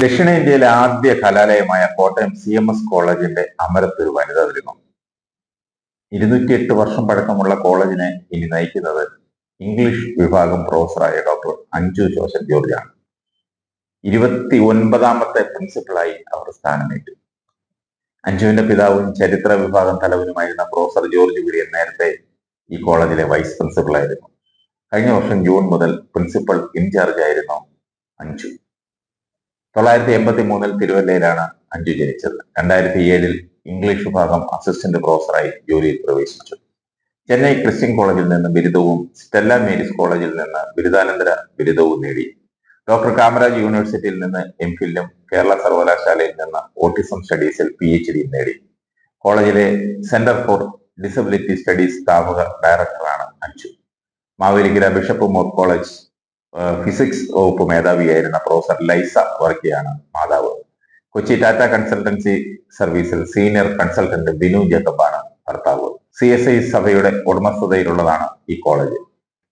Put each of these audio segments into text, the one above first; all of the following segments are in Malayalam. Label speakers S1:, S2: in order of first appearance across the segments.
S1: ദക്ഷിണേന്ത്യയിലെ ആദ്യ കലാലയമായ കോട്ടയം സി എം എസ് കോളേജിന്റെ അമരത്ത് ഒരു വനിതാ ദിനം ഇരുന്നൂറ്റി എട്ട് വർഷം പഴക്കമുള്ള കോളേജിനെ ഇനി നയിക്കുന്നത് ഇംഗ്ലീഷ് വിഭാഗം പ്രൊഫസറായ ഡോക്ടർ അഞ്ജു ജോസഫ് ജോർജ് ആണ് ഇരുപത്തി ഒൻപതാമത്തെ പ്രിൻസിപ്പളായി അവർ സ്ഥാനമേറ്റു. അഞ്ജുവിന്റെ പിതാവും ചരിത്ര വിഭാഗം തലവനുമായിരുന്ന പ്രൊഫസർ ജോർജ് കുര്യൻ നേരത്തെ ഈ കോളേജിലെ വൈസ് പ്രിൻസിപ്പളായിരുന്നു. കഴിഞ്ഞ വർഷം ജൂൺ മുതൽ പ്രിൻസിപ്പൽ ഇൻചാർജ് ആയിരുന്നു അഞ്ജു. തൊള്ളായിരത്തി എൺപത്തി മൂന്നിൽ തിരുവല്ലയിലാണ് അഞ്ജു ജനിച്ചത്. രണ്ടായിരത്തി ഏഴിൽ ഇംഗ്ലീഷ് വിഭാഗം അസിസ്റ്റന്റ് പ്രൊഫസറായി ജോലിയിൽ പ്രവേശിച്ചു. ചെന്നൈ ക്രിസ്ത്യൻ കോളേജിൽ നിന്ന് ബിരുദവും സ്റ്റെല്ല മേരീസ് കോളേജിൽ നിന്ന് ബിരുദാനന്തര ബിരുദവും നേടി. ഡോക്ടർ കാമരാജ് യൂണിവേഴ്സിറ്റിയിൽ നിന്ന് എം ഫില്ലും കേരള സർവകലാശാലയിൽ നിന്ന് ഓട്ടിസം സ്റ്റഡീസിൽ പി എച്ച് ഡിയും നേടി. കോളേജിലെ സെന്റർ ഫോർ ഡിസബിലിറ്റി സ്റ്റഡീസ് സ്ഥാപക ഡയറക്ടറാണ് അഞ്ചു Mavelikkara bishop Moore college physics വകുപ്പ് മേധാവിയായിരുന്ന പ്രൊഫസർ ലൈസ വർക്കിയാണ് മാതാവ്. കൊച്ചി ടാറ്റ കൺസൾട്ടൻസി സർവീസിൽ സീനിയർ കൺസൾട്ടന്റ് ബിനു ജേക്കബാണ് ഭർത്താവ്. സി എസ് ഐ സഭയുടെ ഉടമസ്ഥതയിലുള്ളതാണ് ഈ കോളേജ്.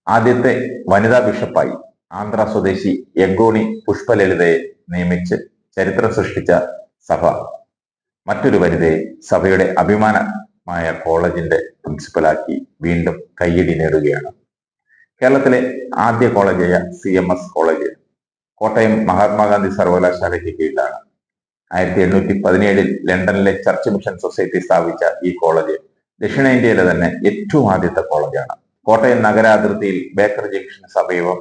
S1: ആദ്യത്തെ വനിതാ ബിഷപ്പായി ആന്ധ്ര സ്വദേശി യഗോണി പുഷ്പലളിതയെ നിയമിച്ച് ചരിത്രം സൃഷ്ടിച്ച സഭ. മറ്റൊരു വനിതയെ സഭയുടെ അഭിമാനമായ കോളേജിന്റെ പ്രിൻസിപ്പലാക്കി വീണ്ടും കയ്യടി നേടുകയാണ്. കേരളത്തിലെ ആദ്യ കോളേജായ C M S college Kottayam Mahatma Gandhi സർവകലാശാലയ്ക്ക് കീഴിലാണ്. ആയിരത്തി എണ്ണൂറ്റി പതിനേഴിൽ ലണ്ടനിലെ ചർച്ച് മിഷൻ സൊസൈറ്റി സ്ഥാപിച്ച ഈ കോളേജ് ദക്ഷിണേന്ത്യയിലെ തന്നെ ഏറ്റവും ആദ്യത്തെ കോളേജാണ് കോട്ടയം നഗരാതിർത്തിയിൽ ബേക്കർ ജംഗ്ഷൻ സമീപം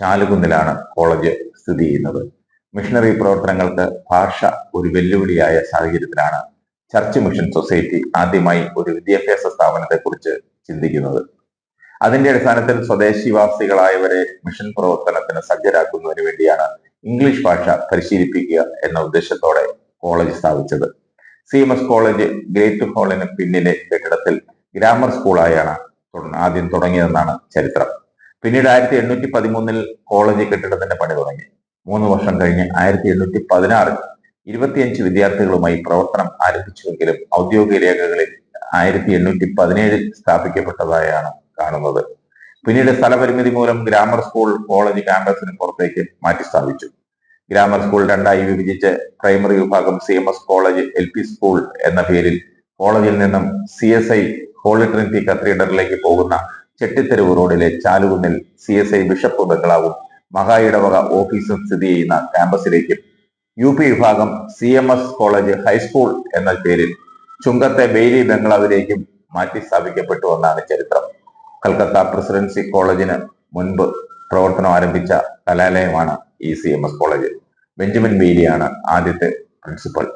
S1: ചാലുകുന്നിലാണ് കോളേജ് സ്ഥിതി ചെയ്യുന്നത്. മിഷണറി പ്രവർത്തനങ്ങൾക്ക് ഭാഷ ഒരു വെല്ലുവിളിയായ സാഹചര്യത്തിലാണ് ചർച്ച് മിഷൻ സൊസൈറ്റി ആദ്യമായി ഒരു വിദ്യാഭ്യാസ സ്ഥാപനത്തെക്കുറിച്ച് ചിന്തിക്കുന്നത്. അതിന്റെ അടിസ്ഥാനത്തിൽ സ്വദേശിവാസികളായവരെ മിഷൻ പ്രവർത്തനത്തിന് സജ്ജരാക്കുന്നതിന് വേണ്ടിയാണ് ഇംഗ്ലീഷ് ഭാഷ പരിശീലിപ്പിക്കുക എന്ന ഉദ്ദേശത്തോടെ കോളേജ് സ്ഥാപിച്ചത്. C M S college great ഹാളിന് പിന്നിലെ കെട്ടിടത്തിൽ ഗ്രാമർ സ്കൂളായാണ് ആദ്യം തുടങ്ങിയതെന്നാണ് ചരിത്രം. പിന്നീട് ആയിരത്തി എണ്ണൂറ്റി പതിമൂന്നിൽ കോളേജ് കെട്ടിടത്തിന്റെ പണി തുടങ്ങി. മൂന്ന് വർഷം കഴിഞ്ഞ് ആയിരത്തി എണ്ണൂറ്റി പതിനാറിൽ ഇരുപത്തിയഞ്ച് വിദ്യാർത്ഥികളുമായി പ്രവർത്തനം ആരംഭിച്ചുവെങ്കിലും ഔദ്യോഗിക രേഖകളിൽ ആയിരത്തി എണ്ണൂറ്റി പതിനേഴിൽ സ്ഥാപിക്കപ്പെട്ടതായാണ് കാണുന്നത്. പിന്നീട് സ്ഥലപരിമിതി മൂലം ഗ്രാമർ സ്കൂൾ കോളേജ് ക്യാമ്പസിന് പുറത്തേക്ക് മാറ്റി സ്ഥാപിച്ചു. ഗ്രാമർ സ്കൂൾ രണ്ടായി വിഭജിച്ച് പ്രൈമറി വിഭാഗം C M S college L P school എന്ന പേരിൽ കോളേജിൽ നിന്നും C S I holy trinity കത്തീഡ്രലിലേക്ക് പോകുന്ന ചെട്ടിത്തെരുവ് റോഡിലെ ചാലുകുന്നിൽ സി എസ് ഐ ബിഷപ്പ് ബംഗ്ലാവും മഹായിടവക ഓഫീസും സ്ഥിതി ചെയ്യുന്ന ക്യാമ്പസിലേക്കും യു പി വിഭാഗം C M S college high school എന്ന പേരിൽ ചുങ്കത്തെ ബെയ്ലി ബംഗ്ലാവിലേക്കും മാറ്റി സ്ഥാപിക്കപ്പെട്ടു എന്നാണ് ചരിത്രം. കൽക്കത്ത പ്രസിഡൻസി കോളേജിന് മുൻപ് പ്രവർത്തനം ആരംഭിച്ച കലാലയമാണ് ഈ C M S college. Benjamin ബെയ്ലിയാണ് ആദ്യത്തെ പ്രിൻസിപ്പൽ.